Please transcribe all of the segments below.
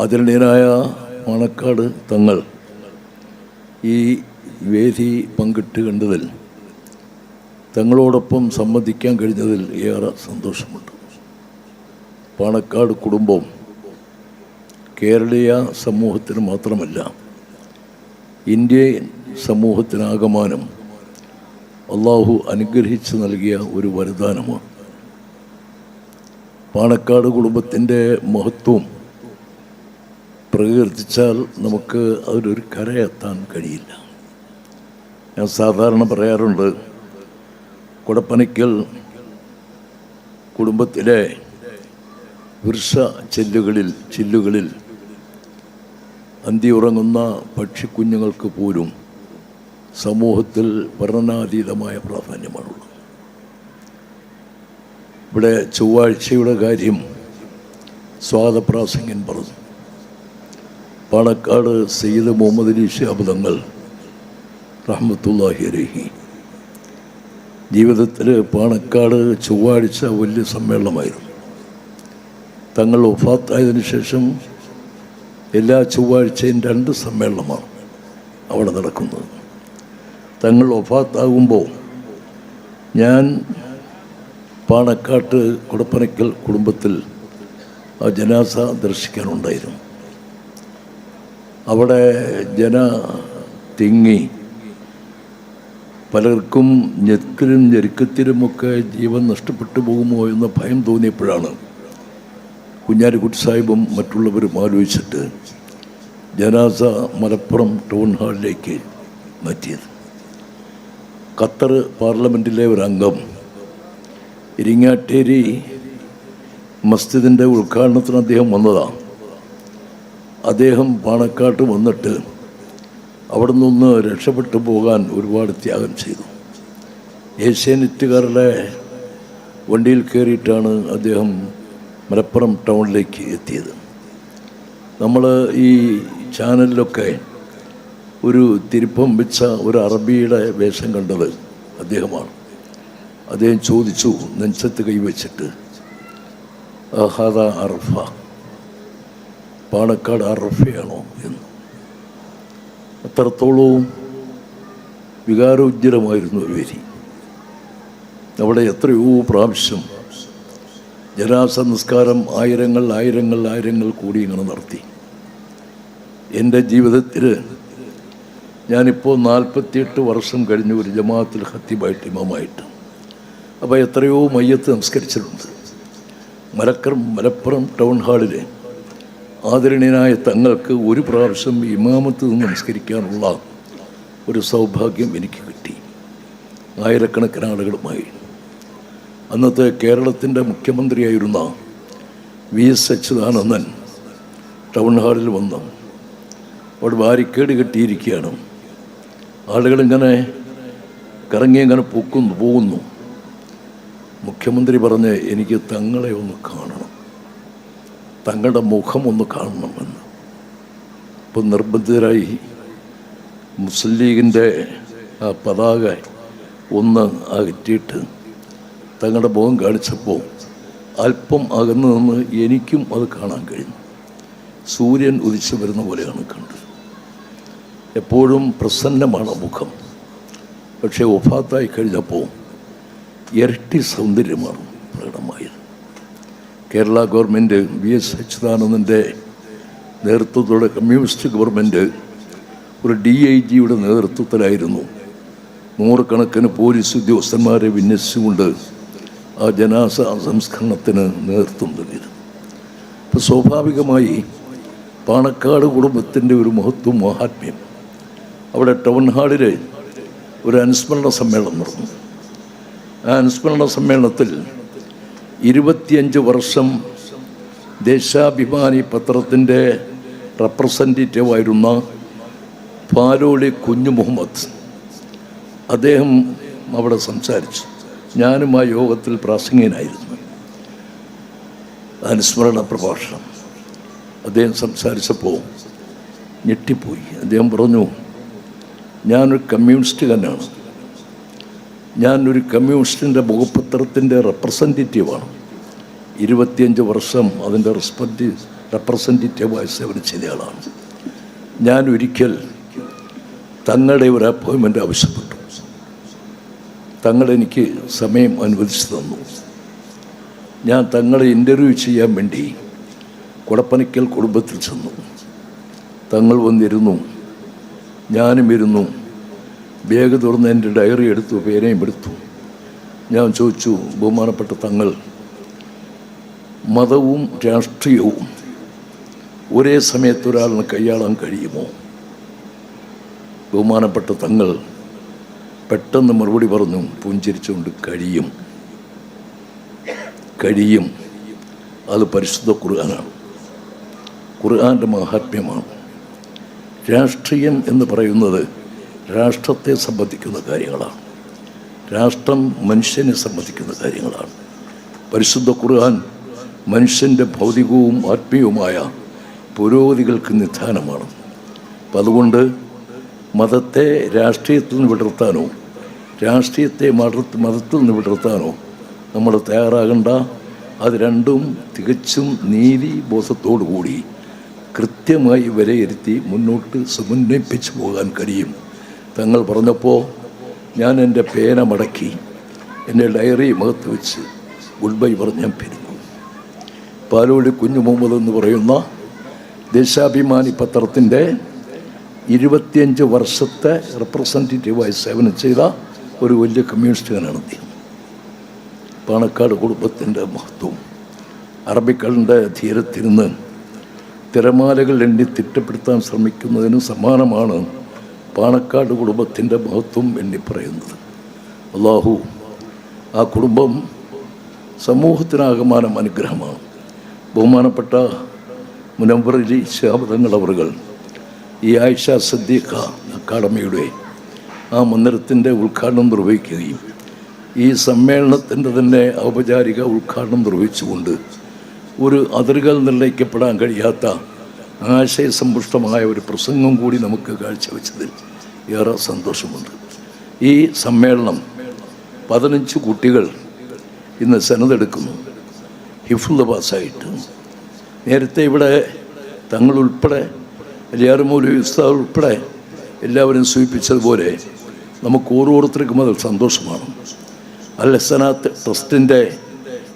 ആദരണീയനായ മണക്കാട് തങ്ങൾ ഈ വേദി പങ്കിട്ട് കണ്ടതിൽ തങ്ങളോടൊപ്പം സംബന്ധിക്കാൻ കഴിഞ്ഞതിൽ ഏറെ സന്തോഷമുണ്ട്. പാണക്കാട് കുടുംബം കേരളീയ സമൂഹത്തിന് മാത്രമല്ല ഇന്ത്യൻ സമൂഹത്തിനാകമാനം അള്ളാഹു അനുഗ്രഹിച്ച് നൽകിയ ഒരു വരദാനമാണ്. പാണക്കാട് കുടുംബത്തിന്റെ മഹത്വം പ്രകീർത്തിച്ചാൽ നമുക്ക് അതിലൊരു കരയെത്താൻ കഴിയില്ല. ഞാൻ സാധാരണ പറയാറുണ്ട് കുടപ്പനയ്ക്കൽ കുടുംബത്തിലെ വൃഷ ചെല്ലുകളിൽ ചില്ലുകളിൽ അന്തി ഉറങ്ങുന്ന പക്ഷിക്കുഞ്ഞുങ്ങൾക്ക് പോലും സമൂഹത്തിൽ വർണനാതീതമായ പ്രാധാന്യമാണുള്ളത്. ഇവിടെ ചൊവ്വാഴ്ചയുടെ കാര്യം സ്വാഗതപ്രാസംഗൻ പറഞ്ഞു. പാണക്കാട് സയ്യിദ് മുഹമ്മദ് അലി ഷിഹാബ് തങ്ങൾ റഹ്മത്തുല്ലാഹി അലഹി. ജീവിതത്തിൽ പാണക്കാട് ചൊവ്വാഴ്ച വലിയ സമ്മേളനമായിരുന്നു. തങ്ങൾ ഒഫാത്തായതിനു ശേഷം എല്ലാ ചൊവ്വാഴ്ചയും രണ്ട് സമ്മേളനമാണ് അവിടെ നടക്കുന്നത്. തങ്ങൾ ഒഫാത്താകുമ്പോൾ ഞാൻ പാണക്കാട്ട് കുടപ്പനയ്ക്കൽ കുടുംബത്തിൽ ആ ജനാസ ദർശിക്കാനുണ്ടായിരുന്നു. അവിടെ ജന തിങ്ങി. പലർക്കും ഞെക്കിലും ഞെരുക്കത്തിലുമൊക്കെ ജീവൻ നഷ്ടപ്പെട്ടു പോകുമോ എന്ന ഭയം തോന്നിയപ്പോഴാണ് കുഞ്ഞാലിക്കുട്ടി സാഹിബും മറ്റുള്ളവരും ആലോചിച്ചിട്ട് ജനാസ മലപ്പുറം ടൗൺ ഹാളിലേക്ക് മാറ്റിയത്. ഖത്തർ പാർലമെന്റിലെ ഒരു അംഗം ഇരിങ്ങാട്ടേരി മസ്ജിദിന്റെ ഉദ്ഘാടനത്തിന് അദ്ദേഹം വന്നതാണ് അദ്ദേഹം പാണക്കാട്ട് വന്നിട്ട് അവിടെ നിന്ന് രക്ഷപ്പെട്ടു പോകാൻ ഒരുപാട് ത്യാഗം ചെയ്തു. ഏഷ്യാനെറ്റുകാരുടെ വണ്ടിയിൽ കയറിയിട്ടാണ് അദ്ദേഹം മലപ്പുറം ടൗണിലേക്ക് എത്തിയത്. നമ്മൾ ഈ ചാനലിലൊക്കെ ഒരു തിരുപ്പം വെച്ച ഒരു അറബിയുടെ വേഷം കണ്ടത് അദ്ദേഹമാണ്. അദ്ദേഹം ചോദിച്ചു നെഞ്ചത്ത് കൈവച്ചിട്ട് അഹാദ അറഫ പാണക്കാട് അറഫയാണോ എന്ന്. അത്രത്തോളവും വികാരോജ്ജലമായിരുന്നു ഒരു വരി. അവിടെ എത്രയോ പ്രാവശ്യം ജനാസംസ്കാരം ആയിരങ്ങൾ ആയിരങ്ങൾ ആയിരങ്ങൾ കൂടി ഇങ്ങനെ നടത്തി. എന്റെ ജീവിതത്തിൽ ഞാനിപ്പോൾ നാൽപ്പത്തിയെട്ട് വർഷം കഴിഞ്ഞ ഒരു ജമാഅത്തിൽ ഹത്തിബായിട്ട് ഇമാമായിട്ട്. അപ്പോൾ എത്രയോ മയ്യത്ത് നമസ്കരിച്ചിട്ടുണ്ട് മലക്കർ മലപ്പുറം ടൗൺ ഹാളിൽ ആദരണീയനായ തങ്ങൾക്ക് ഒരു പ്രാവശ്യം ഇമാമത്ത് നിന്ന് നമസ്കരിക്കാനുള്ള ഒരു സൗഭാഗ്യം എനിക്ക് കിട്ടി. ആയിരക്കണക്കിന് ആളുകളുമായി. അന്നത്തെ കേരളത്തിന്റെ മുഖ്യമന്ത്രിയായിരുന്ന വി എസ് അച്യുതാനന്ദൻ ടൗൺ ഹാളിൽ വന്നു. അവിടെ ബാരിക്കേഡ് കെട്ടിയിരിക്കുകയാണ്. ആളുകളിങ്ങനെ കറങ്ങി ഇങ്ങനെ പൊക്കുന്നു പോകുന്നു. മുഖ്യമന്ത്രി പറഞ്ഞ് എനിക്ക് തങ്ങളെ ഒന്ന് കാണണം. തങ്ങളുടെ മുഖം ഒന്ന് കാണണമെന്ന്. ഇപ്പം നിർബന്ധിതരായി മുസ്ലിം ലീഗിന്റെ ആ പതാക ഒന്ന് അകറ്റിയിട്ട് തങ്ങളുടെ മുഖം കാണിച്ചപ്പോൾ അല്പം അകന്നു നിന്ന് എനിക്കും അത് കാണാൻ കഴിഞ്ഞു. സൂര്യൻ ഉദിച്ചു വരുന്ന പോലെയാണ് കണ്ടത്. എപ്പോഴും പ്രസന്നമാണ് മുഖം. പക്ഷേ ഒഫാത്തായി കഴിഞ്ഞപ്പോൾ ഇരട്ടി സൗന്ദര്യമാണ് പ്രകടമായത്. കേരള ഗവൺമെന്റ് വി എസ് അച്യുതാനന്ദന്റെ നേതൃത്വത്തോടെ കമ്മ്യൂണിസ്റ്റ് ഗവൺമെന്റ് ഒരു ഡി ഐ ജിയുടെ നേതൃത്വത്തിലായിരുന്നു. നൂറുകണക്കിന് പോലീസ് ഉദ്യോഗസ്ഥന്മാരെ വിന്യസിച്ചുകൊണ്ട് ആ ജനാസ സംസ്കരണത്തിന് നേതൃത്വം നൽകിയത്. അപ്പോൾ സ്വാഭാവികമായി പാണക്കാട് കുടുംബത്തിന്റെ ഒരു മഹത്വം മഹാത്മ്യം. അവിടെ ടൗൺ ഹാളിൽ ഒരു അനുസ്മരണ സമ്മേളനം നടന്നു. ആ അനുസ്മരണ സമ്മേളനത്തിൽ ഇരുപത്തിയഞ്ച് വർഷം ദേശാഭിമാനി പത്രത്തിന്റെ റെപ്രസെന്റേറ്റീവായിരുന്ന പാലോളി കുഞ്ഞു മുഹമ്മദ്. അദ്ദേഹം അവിടെ സംസാരിച്ചു. ഞാനും ആ യോഗത്തിൽ പ്രാസംഗികനായിരുന്നു. അനുസ്മരണ പ്രഭാഷണം. അദ്ദേഹം സംസാരിച്ചപ്പോൾ ഞെട്ടിപ്പോയി. അദ്ദേഹം പറഞ്ഞു ഞാനൊരു കമ്മ്യൂണിസ്റ്റുകാരനാണ് ഞാനൊരു കമ്മ്യൂണിസ്റ്റിന്റെ മുഖപത്രത്തിന്റെ റെപ്രസെന്റേറ്റീവാണ് ഇരുപത്തിയഞ്ച് വർഷം അതിന്റെ റെസ്പെക്റ്റ് റെപ്രസെന്റേറ്റീവായി സേവനം ചെയ്തയാളാണ് ഞാൻ ഒരിക്കൽ തങ്ങളുടെ ഒരു അപ്പോയിൻമെന്റ് ആവശ്യപ്പെട്ടു. തങ്ങളെനിക്ക് സമയം അനുവദിച്ചു തന്നു. ഞാൻ തങ്ങളെ ഇന്റർവ്യൂ ചെയ്യാൻ വേണ്ടി കുടപ്പനയ്ക്കൽ കുടുംബത്തിൽ ചെന്നു. തങ്ങൾ വന്നിരുന്നു. ഞാനും ഇരുന്നു ബാഗ് തുറന്ന് എന്റെ ഡയറി എടുത്തു പേരെയും എടുത്തു. ഞാൻ ചോദിച്ചു ബഹുമാനപ്പെട്ട തങ്ങൾ മതവും രാഷ്ട്രീയവും ഒരേ സമയത്ത് ഒരാളിന് കൈയാളാൻ കഴിയുമോ? ബഹുമാനപ്പെട്ട തങ്ങൾ പെട്ടെന്ന് മറുപടി പറഞ്ഞു പുഞ്ചിരിച്ചുകൊണ്ട് കഴിയും. കഴിയും. അത് പരിശുദ്ധ ഖുർആനാണ്. ഖുർആന്റെ മഹാത്മ്യമാണ്. രാഷ്ട്രീയം എന്ന് പറയുന്നത് രാഷ്ട്രത്തെ സംബന്ധിക്കുന്ന കാര്യങ്ങളാണ്. രാഷ്ട്രം മനുഷ്യനെ സംബന്ധിക്കുന്ന കാര്യങ്ങളാണ്. പരിശുദ്ധ ഖുർആൻ മനുഷ്യന്റെ ഭൗതികവും ആത്മീയവുമായ പുരോഗതികൾക്ക് നിധാനമാണ്. അപ്പം അതുകൊണ്ട് മതത്തെ രാഷ്ട്രീയത്തിൽ നിന്ന് വിടർത്താനോ രാഷ്ട്രീയത്തെ മത മതത്തിൽ നിന്ന് വിടർത്താനോ നമ്മൾ തയ്യാറാകണ്ട. അത് രണ്ടും തികച്ചും നീതി ബോധത്തോടു കൂടി കൃത്യമായി വിലയിരുത്തി മുന്നോട്ട് സമന്വയിപ്പിച്ചു പോകാൻ കഴിയും. തങ്ങൾ പറഞ്ഞപ്പോൾ ഞാൻ എന്റെ പേന മടക്കി എന്റെ ഡയറി മുഖത്ത് വെച്ച് ഗുഡ് ബൈ പറഞ്ഞ് ഞാൻ പിരിഞ്ഞു പാലോളി കുഞ്ഞു മുഹമ്മദ് എന്ന് പറയുന്ന ദേശാഭിമാനി പത്രത്തിന്റെ ഇരുപത്തിയഞ്ച് വർഷത്തെ റെപ്രസെന്റേറ്റീവായി സേവനം ചെയ്ത ഒരു വലിയ കമ്മ്യൂണിസ്റ്റുകാരാണ് അദ്ദേഹം. പാണക്കാട് കുടുംബത്തിന്റെ മഹത്വം. അറബിക്കളുടെ ധീരത്തിരുന്ന് തിരമാലകൾ എണ്ണി തിട്ടപ്പെടുത്താൻ ശ്രമിക്കുന്നതിന് സമാനമാണ് പാണക്കാട് കുടുംബത്തിന്റെ മഹത്വം എണ്ണി പറയുന്നത്. അള്ളാഹു ആ കുടുംബം സമൂഹത്തിനാകമാനം അനുഗ്രഹമാണ്. ബഹുമാനപ്പെട്ട മുനമ്പറലി ശാബദങ്ങൾ അവറുകൾ ഈ ആയിഷ സദ്ദീഖ അക്കാഡമിയുടെ ആ മന്ദിരത്തിന്റെ ഉദ്ഘാടനം നിർവഹിക്കുകയും ഈ സമ്മേളനത്തിന്റെ തന്നെ ഔപചാരിക ഉദ്ഘാടനം നിർവഹിച്ചുകൊണ്ട് ഒരു അതിരുകൾ നിർണയിക്കപ്പെടാൻ കഴിയാത്ത ആശയസമ്പുഷ്ടമായ ഒരു പ്രസംഗം കൂടി നമുക്ക് കാഴ്ചവെച്ചതിൽ ഏറെ സന്തോഷമുണ്ട്. ഈ സമ്മേളനം പതിനഞ്ച് കുട്ടികൾ ഇന്ന് സെനതെടുക്കുന്നു ഹിഫുള്ള പാസ്സായിട്ട് നേരത്തെ ഇവിടെ തങ്ങളുൾപ്പെടെ ലിയാറുമൂലി ഉസ്താദ് ഉൾപ്പെടെ എല്ലാവരും സൂചിപ്പിച്ചതുപോലെ നമുക്ക് ഓരോരുത്തർക്കും അതിൽ സന്തോഷമാണ്. അൽ ഹസനാത്ത് ട്രസ്റ്റിന്റെ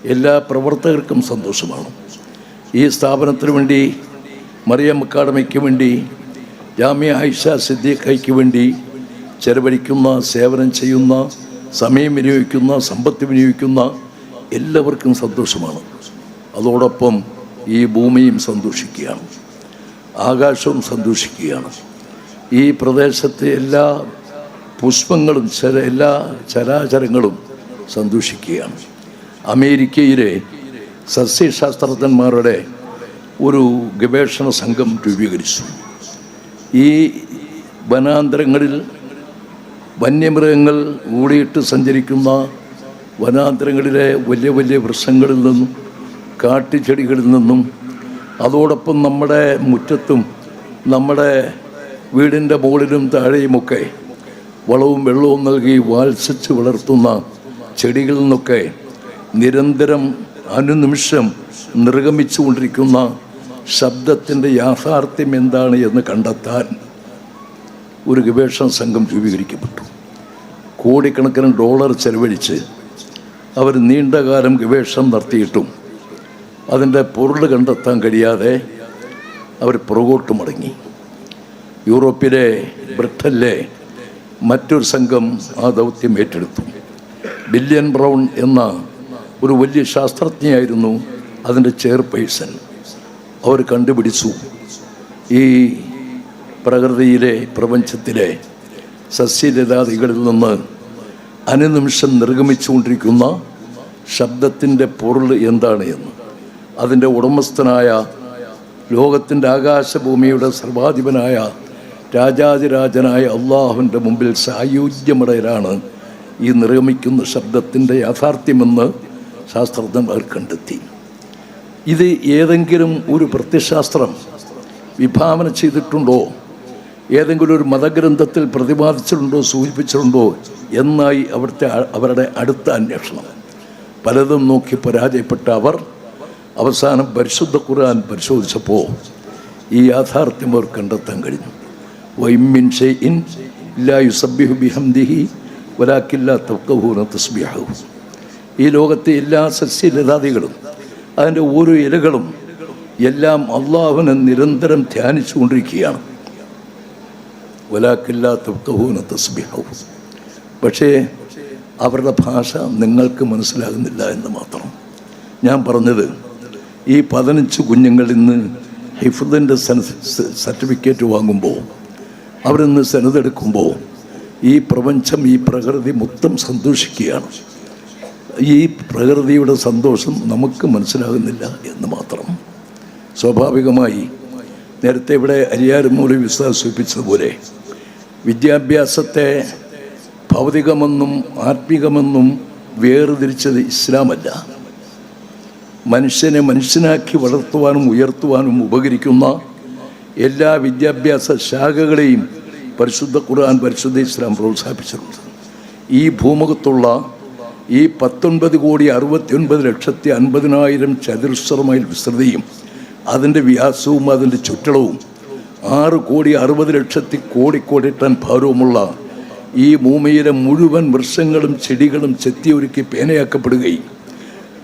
എല്ലാ പ്രവർത്തകർക്കും സന്തോഷമാണ്. ഈ സ്ഥാപനത്തിന് വേണ്ടി മറിയം അക്കാഡമിക്ക് വേണ്ടി ജാമ്യ ആയിഷ സിദ്ദീഖയ്ക്ക് വേണ്ടി ചെലവഴിക്കുന്ന സേവനം ചെയ്യുന്ന സമയം വിനിയോഗിക്കുന്ന സമ്പത്ത് വിനിയോഗിക്കുന്ന എല്ലാവർക്കും സന്തോഷമാണ്. അതോടൊപ്പം ഈ ഭൂമിയും സന്തോഷിക്കുകയാണ്. ആകാശവും സന്തോഷിക്കുകയാണ്. ഈ പ്രദേശത്തെ എല്ലാ പുഷ്പങ്ങളും ചര എല്ലാ ചരാചരങ്ങളും സന്തോഷിക്കുകയാണ്. അമേരിക്കയിലെ സസ്യശാസ്ത്രജ്ഞന്മാരുടെ ഒരു ഗവേഷണ സംഘം രൂപീകരിച്ചു. ഈ വനാന്തരങ്ങളിൽ വന്യമൃഗങ്ങൾ ഓടിയിട്ട് സഞ്ചരിക്കുന്ന വനാന്തരങ്ങളിലെ വലിയ വലിയ വൃക്ഷങ്ങളിൽ നിന്നും കാട്ടിച്ചെടികളിൽ നിന്നും അതോടൊപ്പം നമ്മുടെ മുറ്റത്തും നമ്മുടെ വീടിന്റെ മുകളിലും താഴെയുമൊക്കെ വളവും വെള്ളവും നൽകി വാത്സിച്ച് വളർത്തുന്ന ചെടികളിൽ നിന്നൊക്കെ നിരന്തരം അനുനിമിഷം നിർഗമിച്ചുകൊണ്ടിരിക്കുന്ന ശബ്ദത്തിന്റെ യാഥാർത്ഥ്യം എന്താണ് എന്ന് കണ്ടെത്താൻ ഒരു ഗവേഷണ സംഘം രൂപീകരിക്കപ്പെട്ടു. കോടിക്കണക്കിന് ഡോളർ ചെലവഴിച്ച് അവർ നീണ്ടകാലം ഗവേഷണം നടത്തിയിട്ടും അതിന്റെ പൊരുൾ കണ്ടെത്താൻ കഴിയാതെ അവർ പുറകോട്ട് മടങ്ങി. യൂറോപ്പിലെ ബ്രിട്ടനിലെ മറ്റൊരു സംഘം ആ ദൗത്യം ഏറ്റെടുത്തു. ബില്യൻ ബ്രൗൺ എന്ന ഒരു വലിയ ശാസ്ത്രജ്ഞയായിരുന്നു അതിന്റെ ചെയർപേഴ്സൺ. അവർ കണ്ടുപിടിച്ചു. ഈ പ്രകൃതിയിലെ പ്രപഞ്ചത്തിലെ സസ്യലതാദികളിൽ നിന്ന് അനുനിമിഷം നിർഗമിച്ചുകൊണ്ടിരിക്കുന്ന ശബ്ദത്തിന്റെ പൊരുൾ എന്താണ് എന്ന്. അതിന്റെ ഉടമസ്ഥനായ ലോകത്തിന്റെ ആകാശഭൂമിയുടെ സർവാധിപനായ രാജാതിരാജനായ അള്ളാഹുവിന്റെ മുമ്പിൽ സായുജ്യമടയിലാണ് ഈ നിർഗമിക്കുന്ന ശബ്ദത്തിന്റെ യാഥാർത്ഥ്യമെന്ന് ശാസ്ത്രജ്ഞർ കണ്ടെത്തി. ഇത് ഏതെങ്കിലും ഒരു പ്രത്യശാസ്ത്രം വിഭാവന ചെയ്തിട്ടുണ്ടോ? ഏതെങ്കിലും ഒരു മതഗ്രന്ഥത്തിൽ പ്രതിപാദിച്ചിട്ടുണ്ടോ സൂചിപ്പിച്ചിട്ടുണ്ടോ എന്നായി അവിടുത്തെ അവരുടെ അടുത്ത അന്വേഷണം. പലതും നോക്കി പരാജയപ്പെട്ട അവർ അവസാനം പരിശുദ്ധ ഖുർആൻ പരിശോധിച്ചപ്പോൾ ഈ യാഥാർത്ഥ്യം അവർ കണ്ടെത്താൻ കഴിഞ്ഞു. വൈമിൻ ഷെയ്ഇൻ ലാ യുസബ്ബിഹു ബിഹംദിഹി വലാക്കില്ല തഫ്ഖഹൂന തസ്ബിഹു ഈ ലോകത്തെ എല്ലാ സസ്യലതാദികളും അതിന്റെ ഓരോ ഇലകളും എല്ലാം അള്ളാഹുവിനെ നിരന്തരം ധ്യാനിച്ചുകൊണ്ടിരിക്കുകയാണ്. വലാക്കില്ല തഫ്ഖഹൂന തസ്ബിഹു. പക്ഷേ അവരുടെ ഭാഷ നിങ്ങൾക്ക് മനസ്സിലാകുന്നില്ല എന്ന് മാത്രം. ഞാൻ പറഞ്ഞത് ഈ പതിനഞ്ച് കുഞ്ഞുങ്ങൾ ഇന്ന് ഹിഫുദിന്റെ സർട്ടിഫിക്കറ്റ് വാങ്ങുമ്പോൾ അവരിന്ന് സെനതെടുക്കുമ്പോൾ ഈ പ്രപഞ്ചം ഈ പ്രകൃതി മൊത്തം സന്തോഷിക്കുകയാണ്. ഈ പ്രകൃതിയുടെ സന്തോഷം നമുക്ക് മനസ്സിലാകുന്നില്ല എന്ന് മാത്രം. സ്വാഭാവികമായി നേരത്തെ ഇവിടെ അരിയാരുമൂലി വിശ്വാസിപ്പിച്ചതുപോലെ വിദ്യാഭ്യാസത്തെ ഭൗതികമെന്നും ആത്മികമെന്നും വേർതിരിച്ചത് ഇസ്ലാമല്ല. മനുഷ്യനെ മനുഷ്യനാക്കി വളർത്തുവാനും ഉയർത്തുവാനും ഉപകരിക്കുന്ന എല്ലാ വിദ്യാഭ്യാസ ശാഖകളെയും പരിശുദ്ധ ഖുർആൻ പരിശുദ്ധ ഇസ്ലാം പ്രോത്സാഹിപ്പിച്ചിട്ടുണ്ട്. ഈ ഭൂമുഖത്തുള്ള ഈ പത്തൊൻപത് കോടി അറുപത്തി ഒൻപത് ലക്ഷത്തി അൻപതിനായിരം ചതുരശ്ര മൈൽ വിസ്തൃതിയും അതിന്റെ വ്യാസവും അതിന്റെ ചുറ്റളവും ആറ് കോടി അറുപത് ലക്ഷത്തി കോടിക്കോടി ടൺ ഭാരവുമുള്ള ഈ ഭൂമിയിലെ മുഴുവൻ വൃക്ഷങ്ങളും ചെടികളും ചെത്തിയൊരുക്കി പേനയാക്കപ്പെടുകയും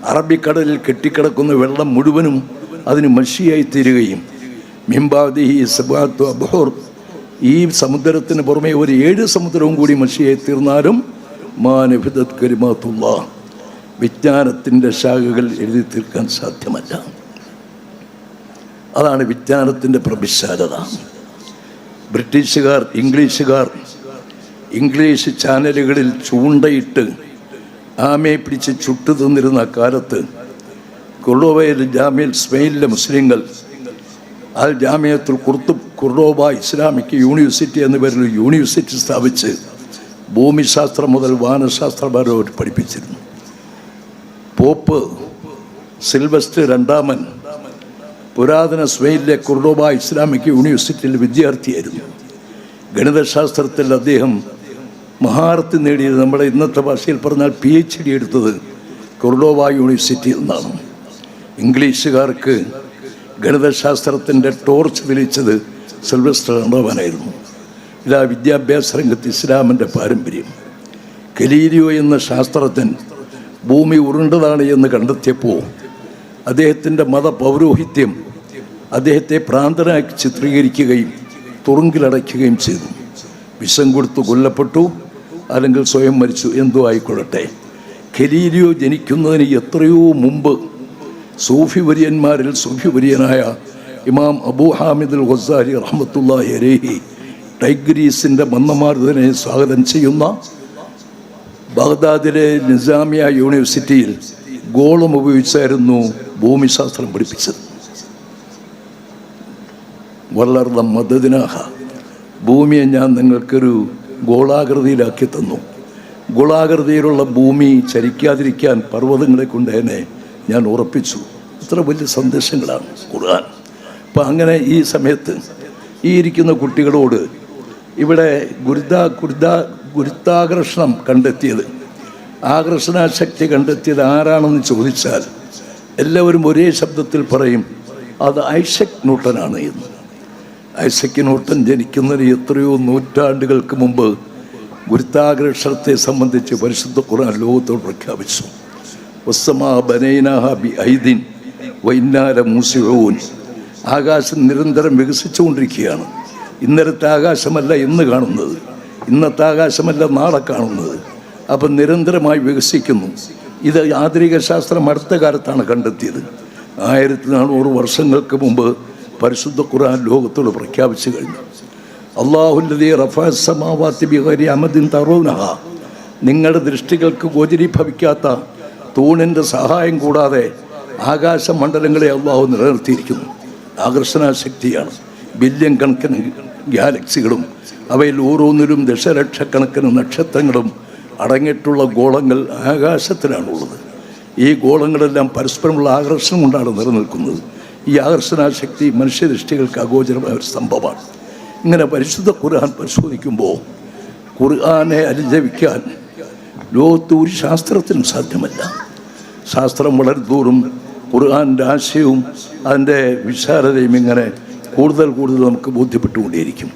അറബിക്കടലിൽ കെട്ടിക്കിടക്കുന്ന വെള്ളം മുഴുവനും അതിന് മഷിയായി തീരുകയും മിംബാദിഹി സബാത്തു അബോർ ഈ സമുദ്രത്തിന് പുറമെ ഒരു ഏഴ് സമുദ്രവും കൂടി മഷിയായി തീർന്നാലും മാനവിദത് കരിമാത്തുള്ള വിജ്ഞാനത്തിന്റെ ശാഖകൾ എഴുതി തീർക്കാൻ സാധ്യമല്ല. അതാണ് വിജ്ഞാനത്തിന്റെ പ്രവിശാലത ബ്രിട്ടീഷുകാർ ഇംഗ്ലീഷുകാർ ഇംഗ്ലീഷ് ചാനലുകളിൽ ചൂണ്ടയിട്ട് ആമയെ പിടിച്ച് ചുട്ടു തിന്നിരുന്ന കാലത്ത് കൊള്ളോവയിൽ ജാമ്യയിൽ സ്പെയിനിലെ മുസ്ലിങ്ങൾ അൽ ജാമ്യത്തിൽ കുർത്തു കുർഡോബ ഇസ്ലാമിക് യൂണിവേഴ്സിറ്റി എന്ന പേരിൽ യൂണിവേഴ്സിറ്റി സ്ഥാപിച്ച് ഭൂമിശാസ്ത്രം മുതൽ വാനശാസ്ത്രം വരെ അവർ പഠിപ്പിച്ചിരുന്നു. പോപ്പ് സിൽവസ്റ്റ് രണ്ടാമൻ പുരാതന സ്പെയിനിലെ കുർഡോബ ഇസ്ലാമിക് യൂണിവേഴ്സിറ്റിയിൽ വിദ്യാർത്ഥിയായിരുന്നു. ഗണിതശാസ്ത്രത്തിൽ അദ്ദേഹം മഹാരത്ത് നേടിയത് നമ്മുടെ ഇന്നത്തെ ഭാഷയിൽ പറഞ്ഞാൽ പി എച്ച് ഡി എടുത്തത് കുർഡോബ യൂണിവേഴ്സിറ്റിയിൽ നിന്നാണ്. ഇംഗ്ലീഷുകാർക്ക് ഗണിതശാസ്ത്രത്തിന്റെ ടോർച്ച് തെളിയിച്ചത് സിൽവസ്റ്റർ രണ്ടാമനായിരുന്നു. ഇതാ വിദ്യാഭ്യാസ രംഗത്ത് ഇസ്ലാമിന്റെ പാരമ്പര്യം. കലീലിയോ എന്ന ശാസ്ത്രജ്ഞൻ ഭൂമി ഉരുണ്ടതാണ് എന്ന് കണ്ടെത്തിയപ്പോൾ അദ്ദേഹത്തിന്റെ മതപൗരോഹിത്യം അദ്ദേഹത്തെ പ്രാന്തനാക്കി ചിത്രീകരിക്കുകയും തുറുങ്കിലടയ്ക്കുകയും ചെയ്തു. വിഷം കൊടുത്ത് കൊല്ലപ്പെട്ടു അല്ലെങ്കിൽ സ്വയം മരിച്ചു എന്തോ ആയിക്കൊള്ളട്ടെ. ഖലീലിയോ ജനിക്കുന്നതിന് എത്രയോ മുമ്പ് സൂഫി വര്യന്മാരിൽ സൂഫി വര്യനായ ഇമാം അബൂ ഹാമിദുൽ ഗസാരി റഹ്മത്തുല്ലാഹി അലേഹി ടൈഗ്രീസിന്റെ മന്ദമാർദ്ദനെ സ്വാഗതം ചെയ്യുന്ന ബാഗ്ദാദിലെ നിസാമിയ യൂണിവേഴ്സിറ്റിയിൽ ഗോളം ഉപയോഗിച്ചായിരുന്നു ഭൂമിശാസ്ത്രം പഠിപ്പിച്ചത്. വളർന്ന മതദിനാഹ ഭൂമിയെ ഞാൻ നിങ്ങൾക്കൊരു ഗോളാകൃതിയിലാക്കി തന്നു. ഗോളാകൃതിയിലുള്ള ഭൂമി ചരിക്കാതിരിക്കാൻ പർവതങ്ങളെ കൊണ്ട് തന്നെ ഞാൻ ഉറപ്പിച്ചു. ഇത്ര വലിയ സന്ദേശങ്ങളാണ് ഖുർആൻ. അപ്പം അങ്ങനെ ഈ സമയത്ത് ഈ ഇരിക്കുന്ന കുട്ടികളോട് ഇവിടെ ഗുരുത ഗുരുത ഗുരുത്താകർഷണം കണ്ടെത്തിയത്. ആകർഷണാശക്തി കണ്ടെത്തിയത് ആരാണെന്ന് ചോദിച്ചാൽ എല്ലാവരും ഒരേ ശബ്ദത്തിൽ പറയും അത് ഐസക് ന്യൂട്ടനാണ് എന്ന്. ഐസക് ന്യൂട്ടൻ ജനിക്കുന്നതിന് എത്രയോ നൂറ്റാണ്ടുകൾക്ക് മുമ്പ് ഗുരുത്താകർഷണത്തെ സംബന്ധിച്ച് പരിശുദ്ധ ഖുർആൻ ലോകത്തോട് പ്രഖ്യാപിച്ചു. ബി ഐദിൻ വൈന്നാല മൂസിഊൻ. ആകാശം നിരന്തരം വികസിച്ചുകൊണ്ടിരിക്കുകയാണ്. ഇന്നലത്തെ ആകാശമല്ല ഇന്ന് കാണുന്നത്. ഇന്നത്തെ ആകാശമല്ല നാളെ കാണുന്നത്. അപ്പം നിരന്തരമായി വികസിക്കുന്നു. ഇത് ആധുനിക ശാസ്ത്രം അടുത്ത കാലത്താണ് കണ്ടെത്തിയത്. ആയിരത്തി നാനൂറ് വർഷങ്ങൾക്ക് മുമ്പ് പരിശുദ്ധ ഖുർആൻ ലോകത്തോട് പ്രഖ്യാപിച്ചു കഴിഞ്ഞു. അള്ളാഹുല്ലതി റഫാസമാവാത്തി അമദിൻ തറൂനഹ. നിങ്ങളുടെ ദൃഷ്ടികൾക്ക് ഗോചരീഭവിക്കാത്ത തൂണിന്റെ സഹായം കൂടാതെ ആകാശമണ്ഡലങ്ങളെ അള്ളാഹു നിലനിർത്തിയിരിക്കുന്നു. ആകർഷണാശക്തിയാണ്. ബില്യൺ കണക്കിന് ഗാലക്സികളും അവയിൽ ഓരോന്നിലും ദശലക്ഷക്കണക്കിന് നക്ഷത്രങ്ങളും അടങ്ങിയിട്ടുള്ള ഗോളങ്ങൾ ആകാശത്തിലാണുള്ളത്. ഈ ഗോളങ്ങളെല്ലാം പരസ്പരമുള്ള ആകർഷണം കൊണ്ടാണ് നിലനിൽക്കുന്നത്. ഈ ആകർഷണാശക്തി മനുഷ്യദൃഷ്ടികൾക്ക് അഗോചരമായ ഒരു സംഭവമാണ്. ഇങ്ങനെ പരിശുദ്ധ ഖുർആൻ പരിശോധിക്കുമ്പോൾ ഖുർആനെ അനുജപിക്കാൻ ലോകത്ത് ഒരു ശാസ്ത്രത്തിനും സാധ്യമല്ല. ശാസ്ത്രം വളരെ ദൂറും ഖുർആാന്റെ ആശയവും അതിന്റെ വിശാലതയും ഇങ്ങനെ കൂടുതൽ കൂടുതൽ നമുക്ക് ബോധ്യപ്പെട്ടുകൊണ്ടേയിരിക്കും.